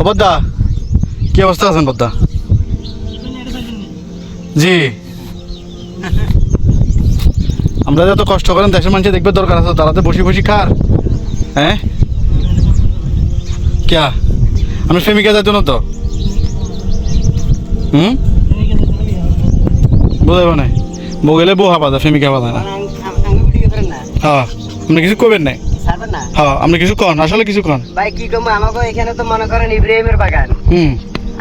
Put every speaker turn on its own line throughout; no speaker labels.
বদ্দা কি অবস্থা আছেন বদ্দা জি। আমরা যে এত কষ্ট করেন দেশের মানুষ দেখবে দরকার আছে তারা তো বসে বসে খার। হ্যাঁ? ক্যা? আমি প্রেমিকা যাইতো না তো? হুম? বোঝাইব না বগেলে বউ হাবা যায় প্রেমিকা হাবা যায় না। হ্যাঁ। আপনি কিছু করবেন নাই হ্যাঁ আপনি কিছু কন আসলে কিছু কন।
ভাই কি কম আমাকে এখানে তো মনে করেন ইব্রাহিমের বাগান।
হুম।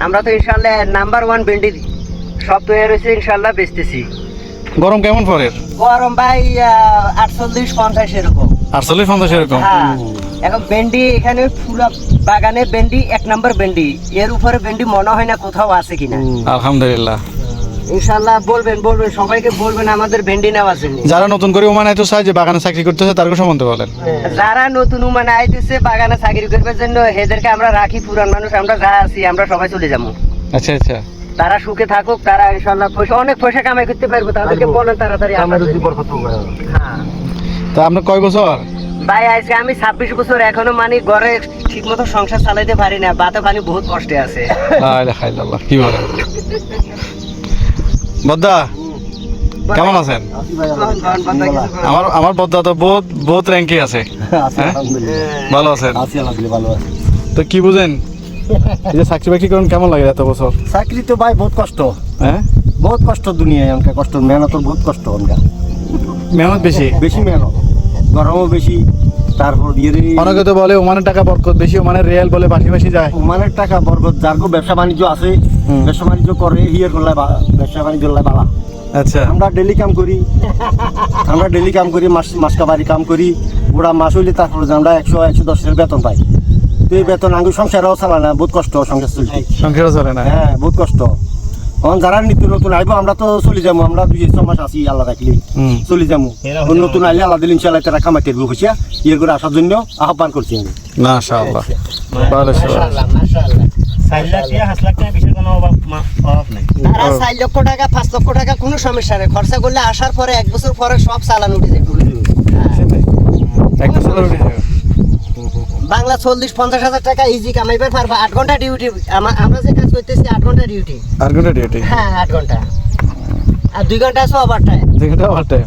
আমরা তো নাম্বার ওয়ান ভেন্ডি সব তৈরি হয়েছে বেচতেছি।
গরম কেমন পরে
গরম ভাই আটচল্লিশ পঞ্চাশ এরকম।
আটচল্লিশ পঞ্চাশ এরকম?
হ্যাঁ। এখন ভেন্ডি এখানে পুরো বাগানে ভেন্ডি এক নম্বর ভেন্ডি। এর উপরে ভেন্ডি মনে হয় না কোথাও আছে কিনা।
আলহামদুলিল্লাহ।
ইনশাল্লাহ বলবেন বলবেন সবাইকে বলবেন আমাদের ভেন্ডি নেওয়ার জন্য।
যারা নতুন করে ওমান চায় যে বাগানে চাকরি করতেছে তার সম্বন্ধে বলেন।
যারা নতুন আইতেছে বাগানে চাকরি করবার জন্য এদেরকে আমরা রাখি পুরান মানুষ আমরা যা আছি আমরা সবাই চলে যাব।
আচ্ছা আচ্ছা।
তারা সুখে থাকুক তারা ইনশাল্লাহ পয়সা অনেক পয়সা কামাই করতে পারব তাদেরকে বলেন তাড়াতাড়ি আমরা হ্যাঁ।
তা আপনার কয় বছর?
ভাই আজকে আমি ছাব্বিশ বছর এখনও মানে ঘরে ঠিক মতো সংসার চালাইতে পারি না বাতে পানি বহুত কষ্টে আছে।
কি বলেন? বদ্দা কেমন আছেন? আমার আমার বদ্দা তো বহুত বহুত র্যাঙ্কে আছে। হ্যাঁ? ভালো আছেন? তো কি বুঝেন? এই যে চাকরি বাকরি করেন কেমন লাগে এত বছর?
চাকরি তো ভাই বহুত কষ্ট।
হ্যাঁ?
বহুত কষ্ট দুনিয়ায় অনকা কষ্ট মেহনত বহুত কষ্ট অনকা
মেহনত বেশি?
বেশি মেহনত। গরমও বেশি তারপর দিয়ে
অনেকে তো বলে ওমানের টাকা বরকত বেশি ওমানের রিয়াল বলে বাসি যায়।
ওমানের টাকা বরগত যার গো ব্যবসা বাণিজ্য আছে ব্যবসা বাণিজ্য করে হিয়ার করলে ব্যবসা বাণিজ্য করলে বালা।
আচ্ছা।
আমরা ডেলি কাম করি আমরা ডেলি কাম করি মাস মাস কাবারি কাম করি ওরা মাস হইলে তারপরে আমরা একশো একশো দশ বেতন পাই। তো এই বেতন আঙ্গুর সংসারও চালা না বহুত কষ্ট সংসার চলছে
সংসার চলে না।
হ্যাঁ বহুত কষ্ট। এখন যারা নিত্য নতুন আইব আমরা তো চলে যাব আমরা দুই ছ মাস আছি আল্লাহ রাখলি চলে যাব নতুন আইলে আল্লাহ দিল ইনশাল্লাহ তারা কামাইতে দেবো খুশিয়া ইয়ে করে আসার জন্য আহ্বান করছি আমি।
মাশাআল্লাহ।
মাশাআল্লাহ, মাশাআল্লাহ।
চার
লক্ষ টাকা পাঁচ লক্ষ টাকা কোনো সমস্যা নেই। খরচা করলে আসার পরে এক বছর পরে সব চালান উঠে যাবে। বাংলা চল্লিশ পঞ্চাশ হাজার টাকা ইজি কামাইবার পারবা। আট ঘণ্টা ডিউটি আমরা যে করতেছি আট ঘণ্টা ডিউটি
আর ঘণ্টা ডিউটি
হ্যাঁ আট ঘণ্টা। আর দুই ঘণ্টা আছে ওভার টাইম
যেটা আমার টাইম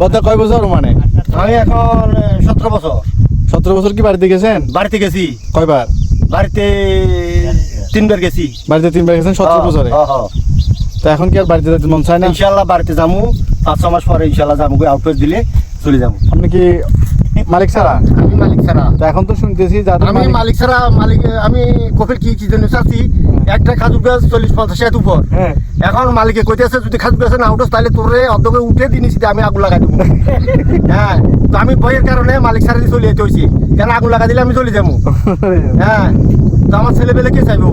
বদ্দা কয় বছর মানে?
আমি এখন সতেরো বছর।
সতেরো বছর কি বাড়িতে গেছেন?
বাড়িতে গেছি।
কয়বার?
বাড়িতে তিনবার গেছি।
বাড়িতে তিনবার গেছেন সতেরো বছরে?
হ্যাঁ, হ্যাঁ।
তো এখন কি আর বাড়িতে যেতে মন চায় না?
ইনশাল্লাহ বাড়িতে যাব পাঁচ ছ মাস পরে ইনশাল্লাহ যাব আউটপোস্ট দিলে চলে যাব
আপনি কি মালিক ছাড়া?
আমি মালিক ছাড়া।
তো এখন তো শুনতেছি
আমি
মালিক-
ছাড়া মালিক আমি কফির কি কি জন্য চাচ্ছি? একটা খাজুর গাছ চল্লিশ পঞ্চাশ হাজার উপর।
হ্যাঁ।
এখন মালিকে কইতেছে যদি খাজুর গাছে না উঠোস তাহলে তোরে অর্ধকে উঠে দিনিস আমি আগুন লাগাই দেবো। হ্যাঁ। তো আমি ভয়ের কারণে মালিক ছাড়া দিয়ে চলে যেতে হয়েছি কেন আগুন লাগা দিলে আমি চলে যাব? হ্যাঁ। তো আমার ছেলে পেলে কে চাইব?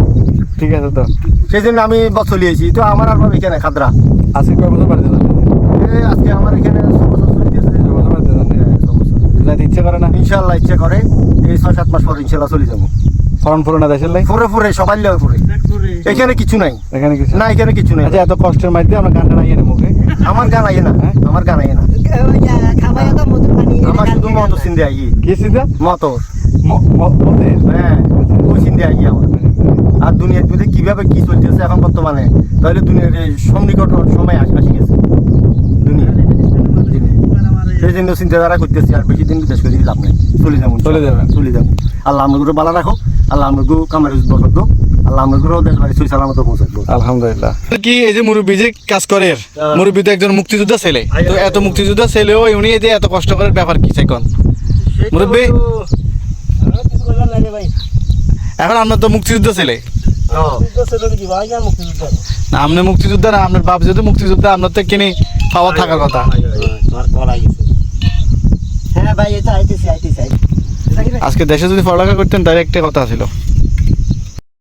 ঠিক আছে তো।
সেই জন্য আমি চলে এসেছি তো আমার আর এখানে খাদরা?
আজকে কয় বছর বাড়িতে
আজকে আমার এখানে ছ বছর চলে গেছে।
ছয় বছর বাড়িতে যান
হ্যাঁ, ছ বছর।
যাইতে ইচ্ছে করে না?
ইনশাল্লাহ ইচ্ছে করে। এই ছয় সাত মাস পর ইনশাল্লাহ চলে যাব।
ফরন ফরন না দেশের লাই?
ফুরে ফুরে সবাই লেগে ফুরে। এখানে কিছু নাই।
এখানে কিছু
না এখানে কিছু নাই।
আচ্ছা এত কষ্টের মধ্যে আমরা গানটা নাইয়ে নেব মুখে
আমার গান আইয়ে না আমার গান আইয়ে না। আমার শুধু মত সিন্ধে আইয়ে।
কি চিন্তা
মত
মতে
হ্যাঁ ওই সিন্ধে আইয়ে আমার। আর দুনিয়ার মধ্যে কীভাবে কি চলতেছে এখন বর্তমানে? তাহলে দুনিয়ার এই সন্নিকট সময় আসে আসি গেছে দুনিয়া সেই জন্য চিন্তাধারা করতেছি আর বেশি দিন বিদেশ করে লাভ নেই চলে যাব
চলে যাবেন।
চলে যাব আল্লাহ আমাকে বালা রাখো আল্লাহ আমাকে কামার বরকত দো আল্লাহ আমাকে দেশ বাড়ি সই সালামত পৌঁছাবো
আলহামদুলিল্লাহ কি এই যে মুরব্বী যে কাজ করে মুরব্বী তো একজন মুক্তিযোদ্ধা ছেলে তো এত মুক্তিযোদ্ধা ছেলেও উনি এই যে এত কষ্ট করার ব্যাপার কি চাই কোন মুরব্বী এখন আপনার তো মুক্তিযুদ্ধ ছেলে না আপনি মুক্তিযোদ্ধা না আপনার বাপ যেহেতু মুক্তিযোদ্ধা আপনার তো কিনে পাওয়ার থাকার কথা
তোমার কলা গেছে
হ্যাঁ ভাই এটা
আজকে দেশে যদি পড়ালেখা করতেন তাহলে একটা কথা ছিল।